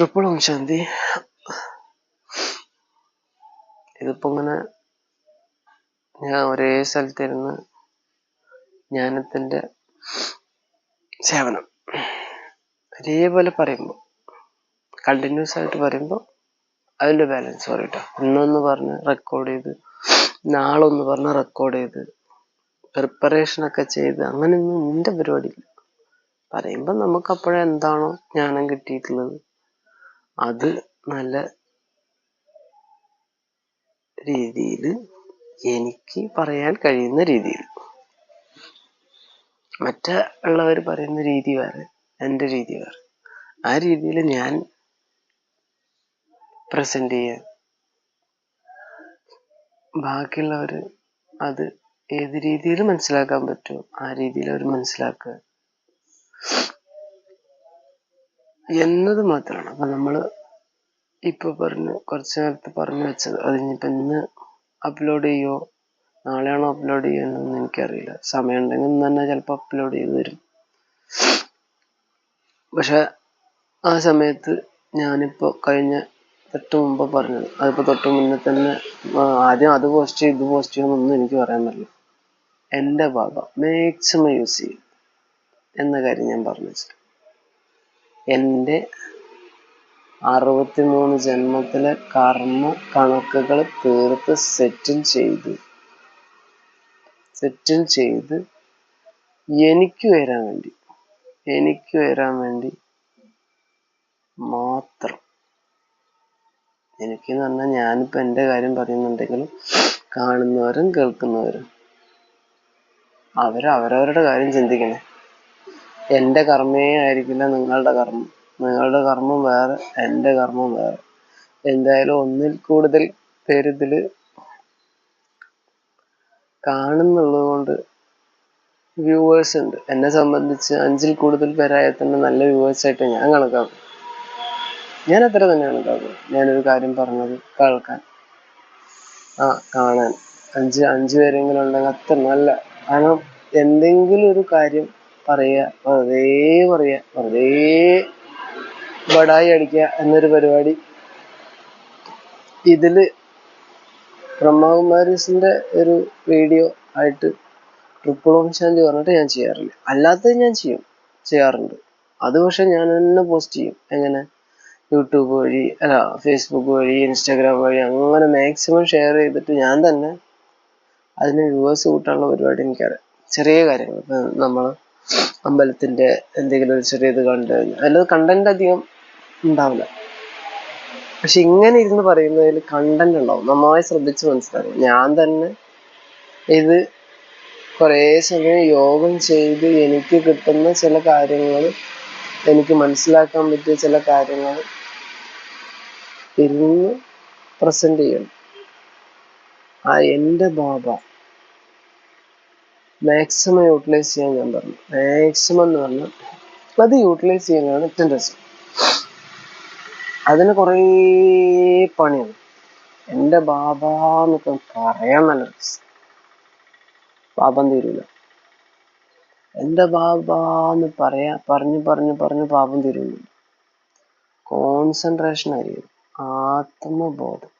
Triple ഓം ശാന്തി ഇതിപ്പോ ഇങ്ങനെ ഞാൻ ഒരേ സ്ഥലത്തിരുന്ന് ജ്ഞാനത്തിന്റെ സേവനം. ഒരേപോലെ പറയുമ്പോൾ കണ്ടിന്യൂസ് ആയിട്ട് പറയുമ്പോൾ അതിന്റെ ബാലൻസ് പറയട്ടോ ഇന്നൊന്ന് പറഞ്ഞ് റെക്കോർഡ് ചെയ്ത് നാളെ ഒന്ന് പറഞ്ഞ് റെക്കോർഡ് ചെയ്ത് പ്രിപ്പറേഷൻ ഒക്കെ ചെയ്ത് അങ്ങനെയൊന്നും നിന്റെ പരിപാടിയില്ല. പറയുമ്പോൾ നമുക്ക് അപ്പോഴെന്താണോ ജ്ഞാനം കിട്ടിയിട്ടുള്ളത്. അത് നല്ല രീതിയിൽ എനിക്ക് പറയാൻ കഴിയുന്ന രീതിയിൽ. മറ്റുള്ളവർ പറയുന്ന രീതി വേറെ എന്റെ രീതി വേറെ. ആ രീതിയിൽ ഞാൻ പ്രസന്റ് ചെയ്യാൻ ബാക്കിയുള്ളവർ അത് ഏത് രീതിയിൽ മനസ്സിലാക്കാൻ പറ്റുമോ ആ രീതിയിൽ അവർ മനസ്സിലാക്കുക. എന്നത് മാത്രമാണ് അപ്പൊ നമ്മൾ ഇപ്പൊ പറഞ്ഞു കുറച്ച് നേരത്തെ പറഞ്ഞു വെച്ചത് അത് ഇനിയിപ്പോ ഇന്ന് അപ്ലോഡ് ചെയ്യോ? നാളെയാണോ അപ്ലോഡ് ചെയ്യുന്നതെന്ന് എനിക്കറിയില്ല. സമയം ഉണ്ടെങ്കിൽ ഇന്ന് തന്നെ ചിലപ്പോൾ അപ്ലോഡ് ചെയ്ത് തരും. പക്ഷെ ആ സമയത്ത് ഞാനിപ്പോൾ കഴിഞ്ഞ തൊട്ട് മുമ്പ് പറഞ്ഞത്. അതിപ്പോ തൊട്ട് മുന്നേ തന്നെ ആദ്യം അത് പോസ്റ്റ് ചെയ്യും ഇത് പോസ്റ്റ് ചെയ്യുമെന്നൊന്നും എനിക്ക് പറയാൻ പറ്റില്ല. എന്റെ ഭാഗം മാക്സിമം യൂസ് ചെയ്യും എന്ന കാര്യം ഞാൻ പറഞ്ഞു വെച്ചു എന്റെ അറുപത്തിമൂന്ന് ജന്മത്തിലെ കർമ്മ കണക്കുകൾ തീർത്ത് സെറ്റിൽ ചെയ്ത്. സെറ്റിൽ ചെയ്ത് എനിക്ക് വരാൻ വേണ്ടി എനിക്ക് വരാൻ വേണ്ടി മാത്രം. എനിക്ക് എന്ന് പറഞ്ഞാൽ ഞാനിപ്പോ എന്റെ കാര്യം പറയുന്നുണ്ടെങ്കിലും കാണുന്നവരും കേൾക്കുന്നവരും അവർ അവരവരുടെ കാര്യം ചിന്തിക്കണേ. എന്റെ കർമ്മേ ആയിരിക്കില്ല നിങ്ങളുടെ കർമ്മം. നിങ്ങളുടെ കർമ്മം വേറെ എന്റെ കർമ്മം വേറെ. എന്തായാലും ഒന്നിൽ കൂടുതൽ പേരിതിൽ കാണുന്നുള്ളത് കൊണ്ട് വ്യൂവേഴ്സ് ഉണ്ട്. എന്നെ സംബന്ധിച്ച് അഞ്ചിൽ കൂടുതൽ പേരായാൽ തന്നെ നല്ല വ്യൂവേഴ്സ് ആയിട്ട് ഞാൻ കണക്കാക്കും. ഞാൻ അത്ര തന്നെ കണക്കാക്കും. ഞാനൊരു കാര്യം പറഞ്ഞത് കേൾക്കാൻ. ആ കാണാൻ. അഞ്ച് അഞ്ച് പേരെങ്കിലും ഉണ്ടെങ്കിൽ അത്ര നല്ല. കാരണം എന്തെങ്കിലും ഒരു കാര്യം പറയുക വെറുതെ പറയുക വെറുതെ ബടായി അടിക്കുക എന്നൊരു പരിപാടി. ഇതിൽ ബ്രഹ്മകുമാരീസിന്റെ ഒരു വീഡിയോ ആയിട്ട് ട്രിപ്പിൾ ഓം ശാന്തി പറഞ്ഞിട്ട് ഞാൻ ചെയ്യാറില്ല. അല്ലാത്തത് ഞാൻ ചെയ്യും ചെയ്യാറുണ്ട്. അത് പക്ഷെ ഞാൻ തന്നെ പോസ്റ്റ് ചെയ്യും. എങ്ങനെ? യൂട്യൂബ് വഴി അല്ല ഫേസ്ബുക്ക് വഴി ഇൻസ്റ്റാഗ്രാം വഴി അങ്ങനെ മാക്സിമം ഷെയർ ചെയ്തിട്ട് ഞാൻ തന്നെ അതിന് വ്യൂവേഴ്സ് കൂട്ടാനുള്ള പരിപാടി എനിക്കറിയാം. ചെറിയ കാര്യങ്ങൾ. നമ്മൾ അമ്പലത്തിന്റെ എന്തെങ്കിലും ഒരു ചെറിയത് കണ്ടു കഴിഞ്ഞാൽ അതിലത് കണ്ടന്റ് അധികം ഉണ്ടാവില്ല. പക്ഷെ ഇങ്ങനെ ഇരുന്ന് പറയുന്നതിൽ കണ്ടന്റ് ഉണ്ടാവും. നന്നായി ശ്രദ്ധിച്ച് മനസ്സിലാക്കും ഞാൻ തന്നെ ഇത് കുറേ സമയം യോഗം ചെയ്ത് എനിക്ക് കിട്ടുന്ന ചില കാര്യങ്ങൾ എനിക്ക് മനസ്സിലാക്കാൻ പറ്റിയ ചില കാര്യങ്ങൾ ഇരുന്ന് പ്രസന്റ് ചെയ്യണം. ആ എന്റെ ബാബ മാക്സിമം യൂട്ടിലൈസ് ചെയ്യാൻ ഞാൻ പറഞ്ഞു. മാക്സിമം എന്ന് പറഞ്ഞാൽ അത് യൂട്ടിലൈസ് ചെയ്യുന്നതാണ് രസം അതിന് കുറേ പണിയാണ് എന്റെ ബാബ എന്നൊക്കെ പറയാൻ നല്ല പാപം തീരൂല. എന്റെ ബാബ എന്ന് പറയാ പറഞ്ഞു പറഞ്ഞു പറഞ്ഞു പാപം തീരുന്നു കോൺസെൻട്രേഷൻ ആയിരിക്കും. ആത്മബോധം.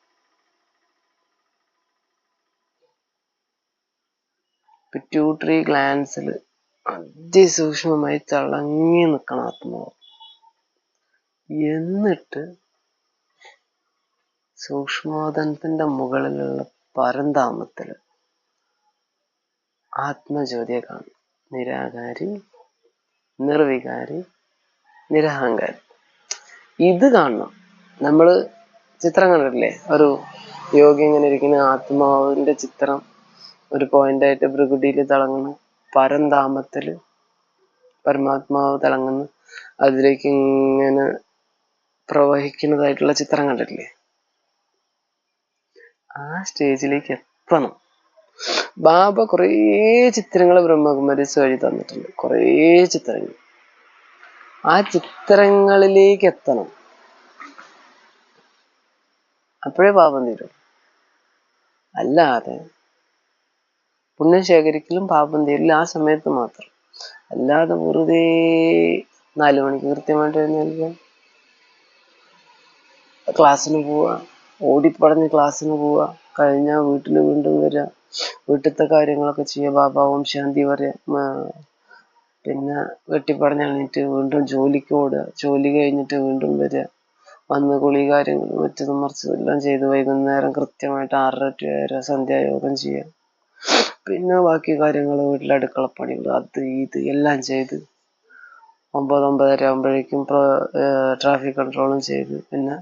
പിറ്റ്യൂട്ടറി ഗ്ലാൻസിൽ അതിസൂക്ഷ്മമായി തിളങ്ങി നിൽക്കണം ആത്മാവ് എന്നിട്ട് സൂക്ഷ്മോദനത്തിന്റെ മുകളിലുള്ള പരന്താമത്തിൽ ആത്മജ്യോതിയെ കാണും നിരാകാരി നിർവികാരി നിരഹങ്കാരി. ഇത് കാണണം. നമ്മൾ ചിത്രം കണ്ടിട്ടില്ലേ? ഒരു യോഗി ഇങ്ങനെ ഇരിക്കുന്ന ആത്മാവിന്റെ ചിത്രം. ഒരു പോയിന്റ് ആയിട്ട് പ്രകൃതിയിൽ തിളങ്ങുന്നു. പരന്താമത്തിൽ പരമാത്മാവ് തിളങ്ങുന്നു. അതിലേക്ക് ഇങ്ങനെ പ്രവഹിക്കുന്നതായിട്ടുള്ള ചിത്രം കണ്ടിട്ടില്ലേ? ആ സ്റ്റേജിലേക്ക് എത്തണം. ബാബ കുറേ ചിത്രങ്ങൾ ബ്രഹ്മകുമാരീസ് വഴി തന്നിട്ടുണ്ട്. കുറേ ചിത്രങ്ങൾ ആ ചിത്രങ്ങളിലേക്ക് എത്തണം. അപ്പോഴേ പാപം തീരും. അല്ലാതെ പുണ്യം ശേഖരിക്കലും പാപം തീരലും ആ സമയത്ത് മാത്രം. അല്ലാതെ വെറുതെ നാലു മണിക്ക് കൃത്യമായിട്ട് എഴുന്നേൽക്കുക ക്ലാസ്സിന് പോവുക ഓടിപ്പടഞ്ഞ് ക്ലാസ്സിന് പോവുക കഴിഞ്ഞാൽ വീട്ടിൽ വീണ്ടും വരിക വീട്ടിലത്തെ കാര്യങ്ങളൊക്കെ ചെയ്യുക ബാബ ഓം ശാന്തി പറയുക പിന്നെ വെട്ടിപ്പടഞ്ഞ് എണീറ്റ് വീണ്ടും ജോലിക്ക് ഓടുക ജോലി കഴിഞ്ഞിട്ട് വീണ്ടും വരിക വന്ന് കുളി കാര്യങ്ങൾ മറ്റതും മറിച്ചതെല്ലാം ചെയ്ത് വൈകുന്നേരം കൃത്യമായിട്ട് ആറര ടു ഏഴര സന്ധ്യായോഗം ചെയ്യുക. പിന്നെ ബാക്കി കാര്യങ്ങൾ വീട്ടിലെ അടുക്കളപ്പണികൾ അത് ഇത് എല്ലാം ചെയ്ത് ഒമ്പത് ഒമ്പതര ആകുമ്പോഴേക്കും ട്രാഫിക് കൺട്രോളും ചെയ്ത്. പിന്നെ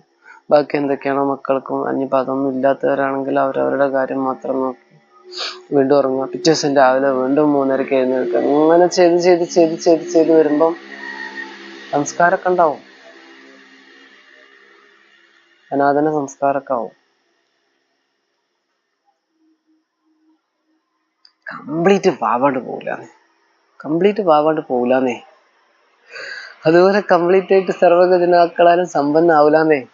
ബാക്കി എന്തൊക്കെയാണോ മക്കൾക്കും ഇനിയിപ്പോൾ അതൊന്നും ഇല്ലാത്തവരാണെങ്കിൽ അവരവരുടെ കാര്യം മാത്രം നോക്കി വീണ്ടും ഉറങ്ങുക. പിറ്റേ ദിവസം രാവിലെ വീണ്ടും മൂന്നരക്ക് എഴുന്നേൽക്കുക. അങ്ങനെ ചെയ്ത് ചെയ്ത് ചെയ്ത് ചെയ്ത് ചെയ്ത് വരുമ്പം സംസ്കാരമൊക്കെ ഉണ്ടാവും. അനാഥന സംസ്കാരമൊക്കെ ആവും. കംപ്ലീറ്റ് പാവാണ്ട് പോകില്ലാന്നേ കംപ്ലീറ്റ് പാവാണ്ട് പോകില്ലാന്നേ അതുപോലെ കംപ്ലീറ്റ് ആയിട്ട് സർവഗജനാക്കളാലും സമ്പന്നാവൂലാന്നേ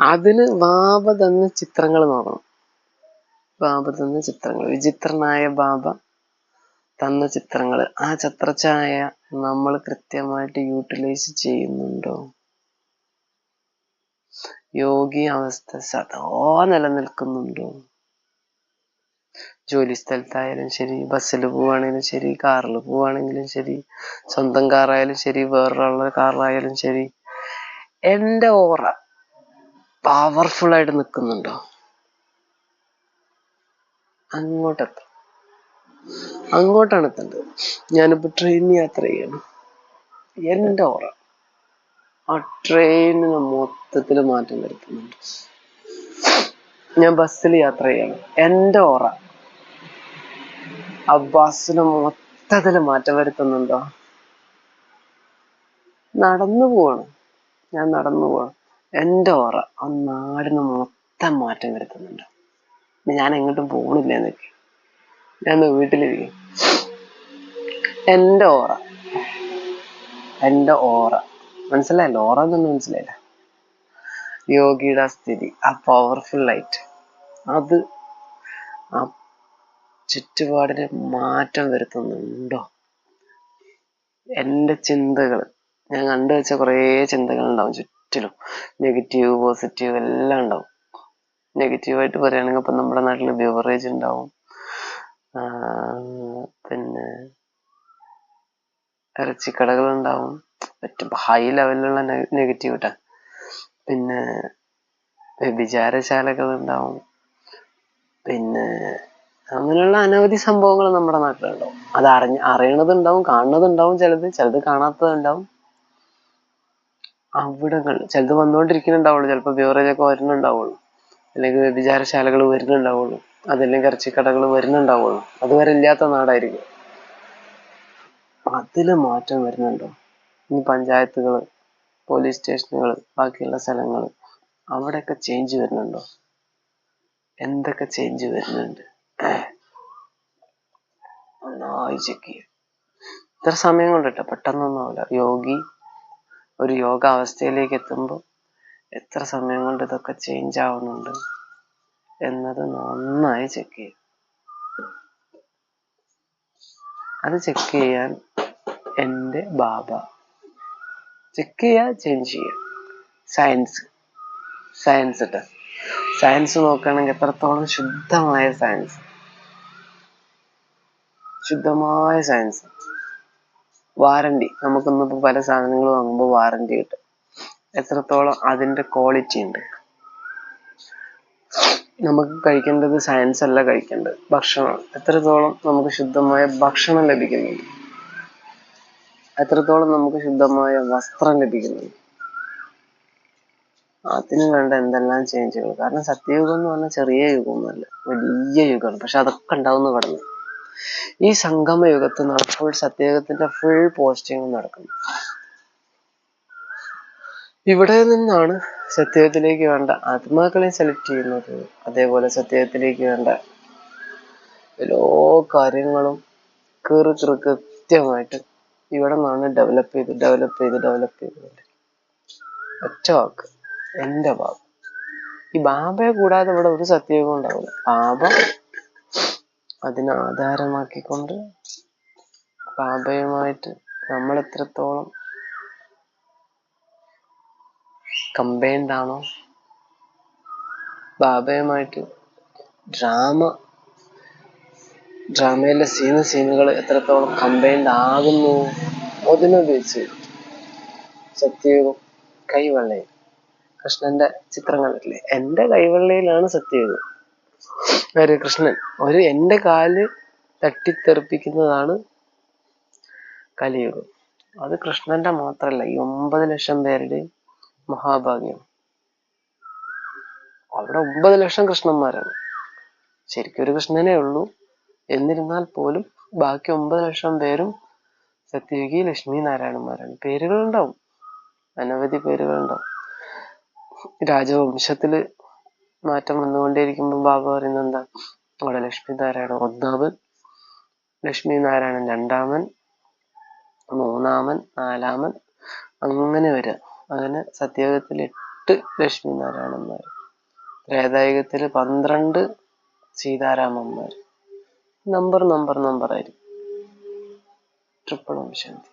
അതിന് ബാബ തന്ന ചിത്രങ്ങൾ നോക്കണം. ബാബ തന്ന ചിത്രങ്ങൾ. വിചിത്രനായ ബാബ തന്ന ചിത്രങ്ങൾ. ആ ചിത്രഛായ നമ്മൾ കൃത്യമായിട്ട് യൂട്ടിലൈസ് ചെയ്യുന്നുണ്ടോ? യോഗി അവസ്ഥ സദാ നിലനിൽക്കുന്നുണ്ടോ? ജോലി സ്ഥലത്തായാലും ശരി ബസ്സിൽ പോവുകയാണെങ്കിലും ശരി കാറിൽ പോവുകയാണെങ്കിലും ശരി സ്വന്തം കാറായാലും ശരി വേറൊരാളുടെ കാറിലായാലും ശരി എന്റെ ഓറ പവർഫുൾ ആയിട്ട് നിൽക്കുന്നുണ്ടോ അങ്ങോട്ടെത്താം അങ്ങോട്ടാണ് എത്തേണ്ടത് ഞാനിപ്പോൾ ട്രെയിൻ യാത്ര ചെയ്യണം. എന്റെ ഓറ ആ ട്രെയിനിനെ മൊത്തത്തിൽ മാറ്റം വരുത്തുന്നുണ്ട്. ഞാൻ ബസ്സിൽ യാത്ര ചെയ്യണം. എന്റെ ഓറ ആ ബസ്സിന് മൊത്തത്തിൽ മാറ്റം വരുത്തുന്നുണ്ടോ? നടന്നു പോവാണ് ഞാൻ നടന്നു പോവാണ് എന്റെ ഓറ ആ നാടിന് മൊത്തം മാറ്റം വരുത്തുന്നുണ്ട്. ഞാൻ എങ്ങോട്ടും പോകണില്ല എന്നൊക്കെ ഞാൻ വീട്ടിലിരിക്കും. എന്റെ ഓറ. എന്റെ ഓറ. മനസ്സിലായല്ലോ? ഓറ എന്നൊന്നും മനസ്സിലായില്ല. യോഗിയുടെ സ്ഥിതി. ആ പവർഫുൾ ലൈറ്റ് അത് ആ ചുറ്റുപാടിന് മാറ്റം വരുത്തുന്നുണ്ടോ? എന്റെ ചിന്തകൾ ഞാൻ കണ്ടു വെച്ച കുറേ ചിന്തകൾ ഉണ്ടാവും ചുറ്റിലും. നെഗറ്റീവ് പോസിറ്റീവ് എല്ലാം ഉണ്ടാവും. നെഗറ്റീവായിട്ട് പറയുകയാണെങ്കിൽ ഇപ്പം നമ്മുടെ നാട്ടിൽ ബിവറേജ് ഉണ്ടാവും. പിന്നെ ഇറച്ചിക്കടകൾ ഉണ്ടാവും. ഏറ്റവും ഹൈ ലെവലിലുള്ള നെഗറ്റീവ് ഇട്ട പിന്നെ വിചാരശാലകൾ ഉണ്ടാവും. പിന്നെ അങ്ങനെയുള്ള അനവധി സംഭവങ്ങൾ നമ്മുടെ നാട്ടിലുണ്ടാവും. അത് അറിഞ്ഞ അറിയണതുണ്ടാവും കാണുന്നതുണ്ടാവും ചിലത് ചിലത് കാണാത്തതുണ്ടാവും. അവിടങ്ങൾ ചിലത് വന്നുകൊണ്ടിരിക്കുന്നുണ്ടാവുള്ളൂ ചിലപ്പോൾ ബ്യൂറേജ് ഒക്കെ വരുന്നുണ്ടാവുള്ളൂ. അല്ലെങ്കിൽ വ്യഭിചാരശാലകൾ വരുന്നുണ്ടാവുള്ളൂ അതല്ലെങ്കിൽ ഇറച്ചിക്കടകൾ വരുന്നുണ്ടാവുള്ളൂ. അതുവരെ ഇല്ലാത്ത നാടായിരിക്കും. അതിൽ മാറ്റം വരുന്നുണ്ടോ? ഇനി പഞ്ചായത്തുകൾ പോലീസ് സ്റ്റേഷനുകൾ ബാക്കിയുള്ള സ്ഥലങ്ങൾ അവിടെയൊക്കെ ചേഞ്ച് വരുന്നുണ്ടോ? എന്തൊക്കെ ചേഞ്ച് വരുന്നുണ്ട്? ഇത്ര സമയം കൊണ്ടിട്ട് പെട്ടെന്നൊന്നും ആവില്ല യോഗി ഒരു യോഗ അവസ്ഥയിലേക്ക് എത്തുമ്പോൾ എത്ര സമയം കൊണ്ട് ഇതൊക്കെ ചേഞ്ച് ആവുന്നുണ്ട് എന്നത് നന്നായി ചെക്ക് ചെയ്യും അത് ചെക്ക് ചെയ്യാൻ എന്റെ ബാബ. ചെക്ക് ചെയ്യുക ചേഞ്ച് ചെയ്യുക സയൻസ് സയൻസ് ഇട്ട്. സയൻസ് നോക്കുകയാണെങ്കിൽ എത്രത്തോളം ശുദ്ധമായ സയൻസ് ശുദ്ധമായ സയൻസ് വാറണ്ടി നമുക്കിന്നിപ്പോൾ പല സാധനങ്ങൾ വാങ്ങുമ്പോൾ വാറണ്ടി കിട്ടും. എത്രത്തോളം അതിന്റെ ക്വാളിറ്റി ഉണ്ട്. നമുക്ക് കഴിക്കേണ്ടത് സയൻസ് അല്ല കഴിക്കേണ്ടത് ഭക്ഷണം എത്രത്തോളം നമുക്ക് ശുദ്ധമായ ഭക്ഷണം ലഭിക്കുന്നുണ്ട്. എത്രത്തോളം നമുക്ക് ശുദ്ധമായ വസ്ത്രം ലഭിക്കുന്നുണ്ട്. അതിന് കണ്ട എന്തെല്ലാം ചേഞ്ചുകൾ കാരണം സത്യയുഗം എന്ന് പറഞ്ഞാൽ ചെറിയ യുഗമൊന്നുമല്ല വലിയ യുഗമാണ്. പക്ഷെ അതൊക്കെ ഉണ്ടാവുന്ന കടന്നു. ഈ സംഗമ യുഗത്തിൽ ഫുൾ സത്യയുഗത്തിന്റെ ഫുൾ പോസ്റ്റിംഗ് നടക്കുന്നു. ഇവിടെ നിന്നാണ് സത്യത്തിലേക്ക് വേണ്ട ആത്മാക്കളെ സെലക്ട് ചെയ്യുന്നത്. അതേപോലെ സത്യത്തിലേക്ക് വേണ്ട എല്ലാ കാര്യങ്ങളും കീറി കീറി കൃത്യമായിട്ട് ഇവിടെ നിന്നാണ് ഡെവലപ്പ് ചെയ്ത് ഡെവലപ്പ് ചെയ്ത് ഡെവലപ്പ് ചെയ്ത് ഒറ്റ വാക്ക് എന്റെ ബാബ ഈ ബാബയെ കൂടാതെ ഇവിടെ ഒരു സത്യവും ഉണ്ടാവില്ല. ബാബ അതിനെ ആധാരമാക്കിക്കൊണ്ട് ബാബയുമായിട്ട് നമ്മൾ എത്രത്തോളം കമ്പൈൻഡ് ആണോ ബാബയുമായിട്ട് ഡ്രാമ ഡ്രാമയിലെ സീന സീനുകൾ എത്രത്തോളം കമ്പൈൻഡ് ആകുന്നു അതിനുപയോഗിച്ച് സത്യയുഗം കൈവെള്ളയിൽ കൃഷ്ണന്റെ ചിത്രങ്ങളില്ലേ എന്റെ കൈവെള്ളയിലാണ് സത്യയുഗം ഒരു കൃഷ്ണൻ. ഒരു എന്റെ കാൽ തട്ടിത്തെറിപ്പിക്കുന്നതാണ് കലിയുഗം. അത് കൃഷ്ണന്റെ മാത്രല്ല ഈ ഒമ്പത് ലക്ഷം പേരുടെയും മഹാഭാഗ്യം. അവിടെ ഒമ്പത് ലക്ഷം കൃഷ്ണന്മാരാണ്. ശരിക്കും ഒരു കൃഷ്ണനേ ഉള്ളൂ. എന്നിരുന്നാൽ പോലും ബാക്കി ഒമ്പത് ലക്ഷം പേരും സത്യയുഗി ലക്ഷ്മി നാരായണന്മാരാണ്. പേരുകൾ ഉണ്ടാവും അനവധി പേരുകൾ ഉണ്ടാവും രാജവംശത്തിൽ മാറ്റം വന്നുകൊണ്ടേയിരിക്കുമ്പോൾ ബാബ പറയുന്നത് എന്താ? അവിടെ ലക്ഷ്മി നാരായണൻ ഒന്നാമൻ ലക്ഷ്മി നാരായണൻ രണ്ടാമൻ മൂന്നാമൻ നാലാമൻ അങ്ങനെ വരിക അങ്ങനെ സത്യയുഗത്തിൽ എട്ട് ലക്ഷ്മി നാരായണന്മാർ ത്രേതായുഗത്തിൽ പന്ത്രണ്ട് സീതാരാമന്മാർ നമ്പർ നമ്പർ നമ്പർ ആയിരിക്കും ട്രിപ്പിൾ ഓം ശാന്തി